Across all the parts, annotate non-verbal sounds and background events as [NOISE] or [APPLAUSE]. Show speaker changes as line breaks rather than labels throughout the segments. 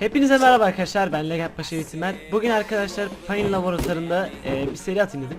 Hepinize merhaba arkadaşlar ben Legend Paşa Eğitimen Bugün arkadaşlar Payne Laboratuvarı'nda e, bir seri atayım dedim.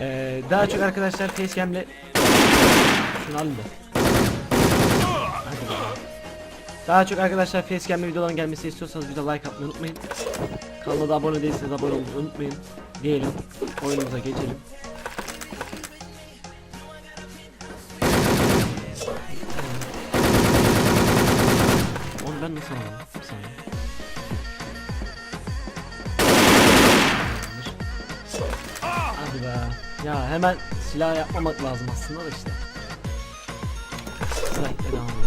E, Daha çok arkadaşlar Facecam'le Şunu alın da. Daha çok arkadaşlar Facecam'le videoların gelmesi istiyorsanız bir de like atmayı unutmayın. Kanala da abone değilseniz abone olmayı unutmayın Diyelim. Oyunumuza geçelim. Ben nasıl alalım? Ya hemen silah yapmamak lazım aslında da işte. Sniper devam edelim.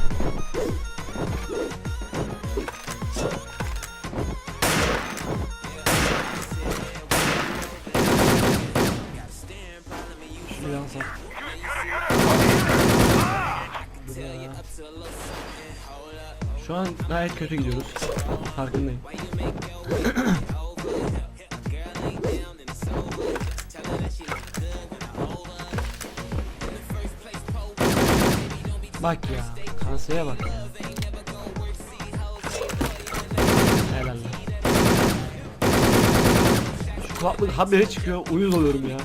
Şu an gayet kötü gidiyoruz. Farkındayım. Bak ya, kaseye bak ya. Helal lan. Şu kulaklık habire çıkıyor, uyuz oluyorum ya.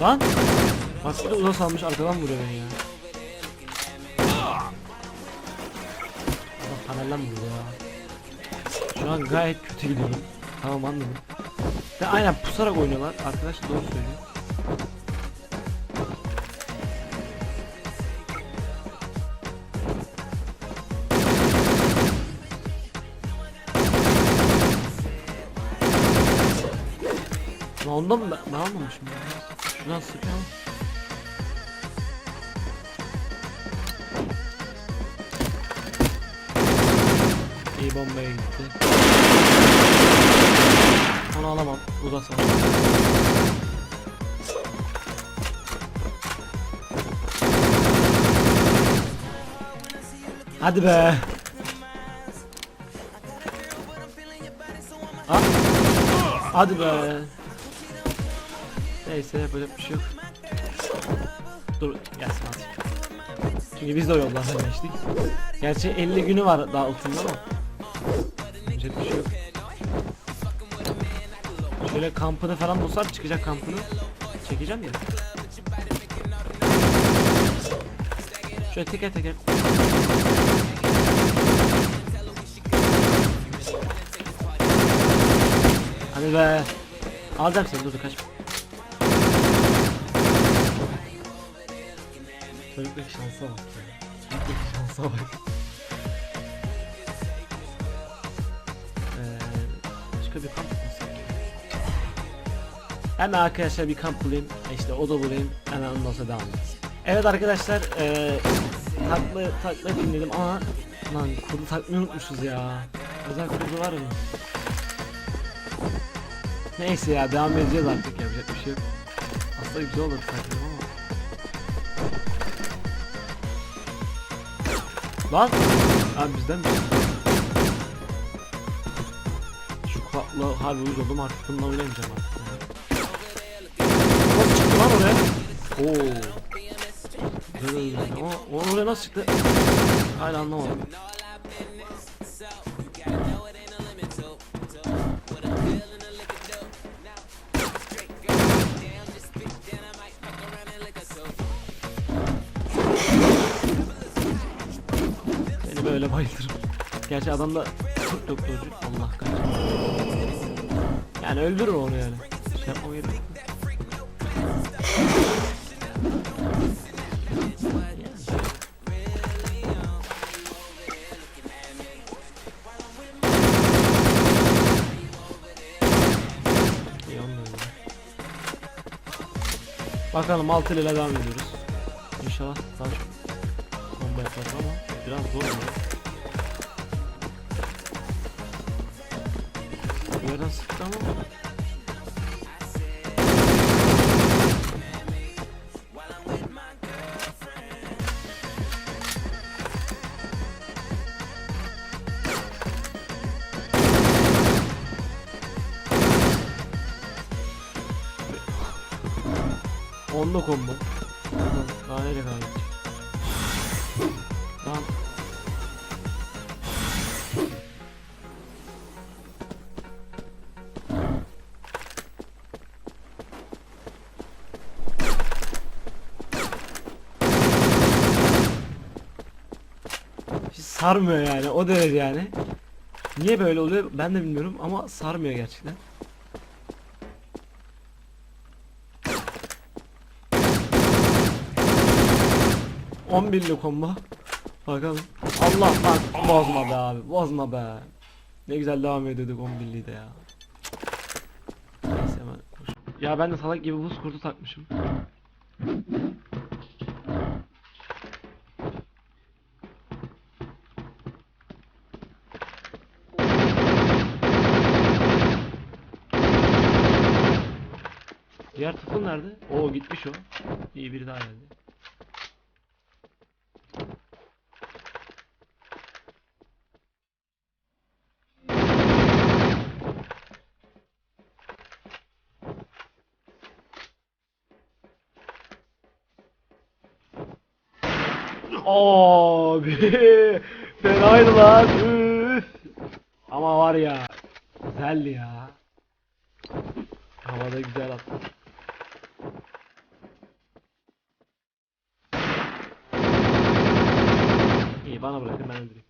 Lan! De uzak salmış arkadan vuruyor beni ya. Allah panelden ya. Şu an gayet kötü gidiyorum. Tamam anladım. Ve aynen pusarak oynuyorlar. Arkadaş doğru söylüyor. Lan ondan mı ben, ben almamışım ya. Şuradan sıkıyorum. İyi bombaya gitti. Onu alamam. Uzasam. Hadi be. Ha? Hadi be. Neyse yapacak bir şey yok. Dur gelsin artık. Çünkü biz de o yoldan geçtik. Gerçi 50 günü var daha altında ama. Yapacak bir şey yok. Şöyle kampını falan bulsam çıkacak kampını. Çekeceğim ya. Şöyle teker teker. Hadi be. Alacağım seni dur kaçma. Çocuktaki şansa bak ya. Çocuktaki şansa bak. Ee, başka bir kamp bulsak. Hemen arkadaşlar bir kamp bulayım. İşte oda bulayım. Hemen ondan sonra devam edeceğiz. Evet arkadaşlar ee, takla takla dinledim ama lan kurdu takmayı unutmuşuz ya. Özel kurdu var mı? Neyse ya devam edeceğiz artık yapacak bir şey yok. Aslında güzel olur takdim Lan! Abi bizden mi? Şu kulakla harbi uyuz oldum artık bununla oynamayacağım artık. Nasıl çıktı lan oraya? Oo. Güzel oyun o oraya nasıl çıktı? Hala anlamadım. Böyle bayılırım. Gerçi adam da kurt doktorcu. Allah kahretsin. Yani öldürür onu yani. Şey yapma gerek. öyle. Bakalım 6 ile devam ediyoruz. İnşallah daha çok bomba yaparız ama biraz zor oluyor. Bir yerden sıktı ama Onlu combo. Bakalım daha nereye kadar gidecek. Tamam. Sarmıyor yani o derece yani. Niye böyle oluyor ben de bilmiyorum ama sarmıyor gerçekten. On birli combo. Bakalım. Allah bak bozma be abi bozma be. Ne güzel devam ediyorduk 10 birliği de ya. Neyse. Ya ben de salak gibi buz kurtu takmışım. Diğer tıfıl nerede? Oo gitmiş o. İyi biri daha geldi. Abi [LAUGHS] fenaydı lan. Üf. Ama var ya güzeldi ya. Havada güzel attı. İyi bana bırakın ben öldüreyim.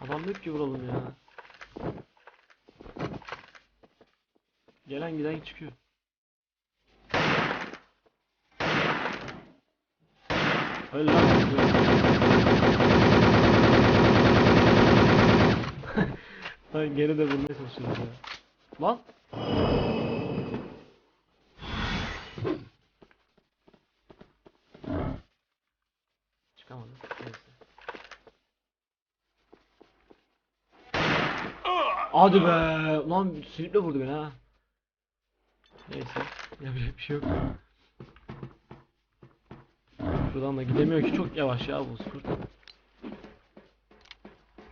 Adam yok ki vuralım ya. Gelen giden çıkıyor. Öyle lan. [LAUGHS] Lan gene de vurmaya çalışıyoruz ya. Lan. Çıkamadım. Neyse. Hadi be. Lan siliple vurdu beni ha. Neyse. Yapacak bir şey yok. Şuradan da gidemiyor ki çok yavaş ya bu skurt.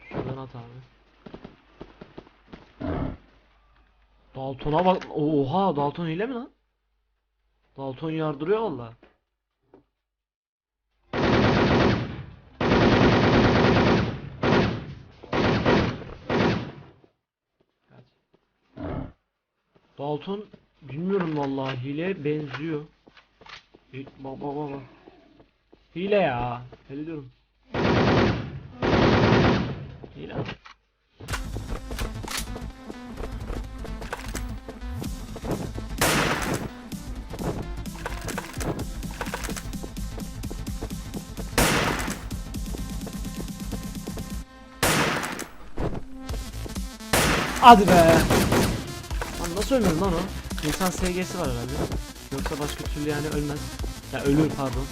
Şuradan at abi. Dalton'a bak. Oha Dalton hile mi lan? Dalton yardırıyor valla. Dalton bilmiyorum vallahi hile benziyor. E, Baba baba. Hile ya. Öyle diyorum. Hile. Hadi be. Nasıl ölmedi lan o? İnsan SG'si var herhalde. Yoksa başka türlü yani ölmez. Ya ölür pardon.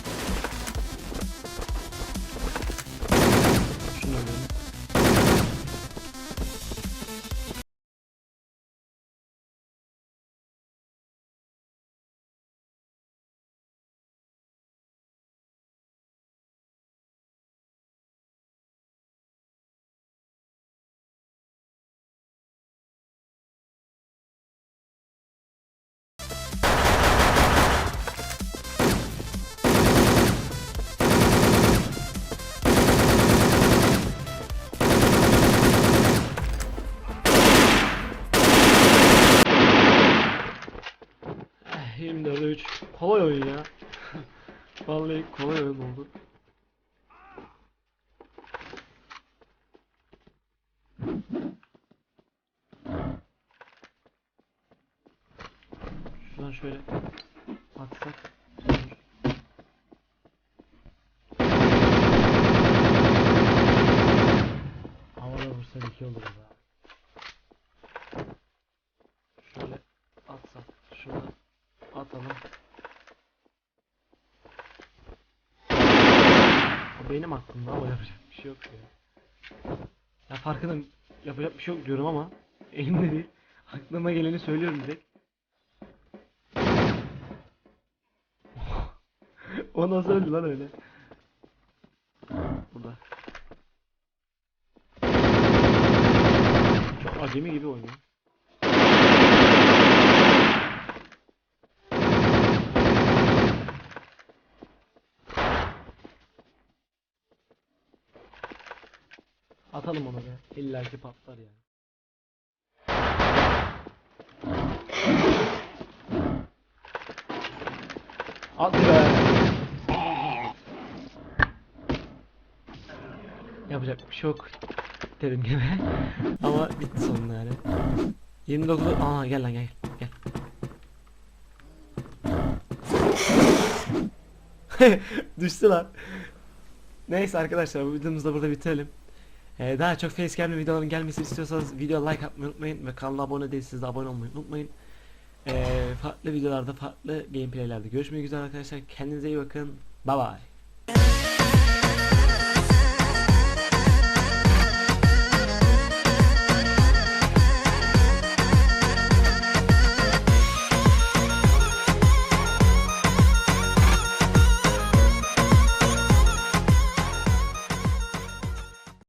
Kolay oyun ya. Vallahi kolay oyun oldu. Şuradan şöyle atsak. Havada vursa iki olur ya. Şöyle atsak. Şuradan atalım. O benim aklımda ama yapacak bir şey yok ya. Ya farkındayım. Yapacak bir şey yok diyorum ama elimde değil. Aklıma geleni söylüyorum direkt. [LAUGHS] o nasıl öldü lan öyle? Burada. Çok acemi gibi oynuyor. Atalım onu be. İlla ki patlar yani. At be. Yapacak bir şey yok. Dedim gibi. Ama bitti sonunda yani. 29 Aa gel lan gel gel. [LAUGHS] Düştü lan. Neyse arkadaşlar bu videomuzu da burada bitirelim. Ee, daha çok facecam'li videoların gelmesini istiyorsanız video like atmayı unutmayın ve kanala abone değilseniz de abone olmayı unutmayın. Ee, farklı videolarda farklı gameplaylerde görüşmek üzere arkadaşlar. Kendinize iyi bakın. Bye bye.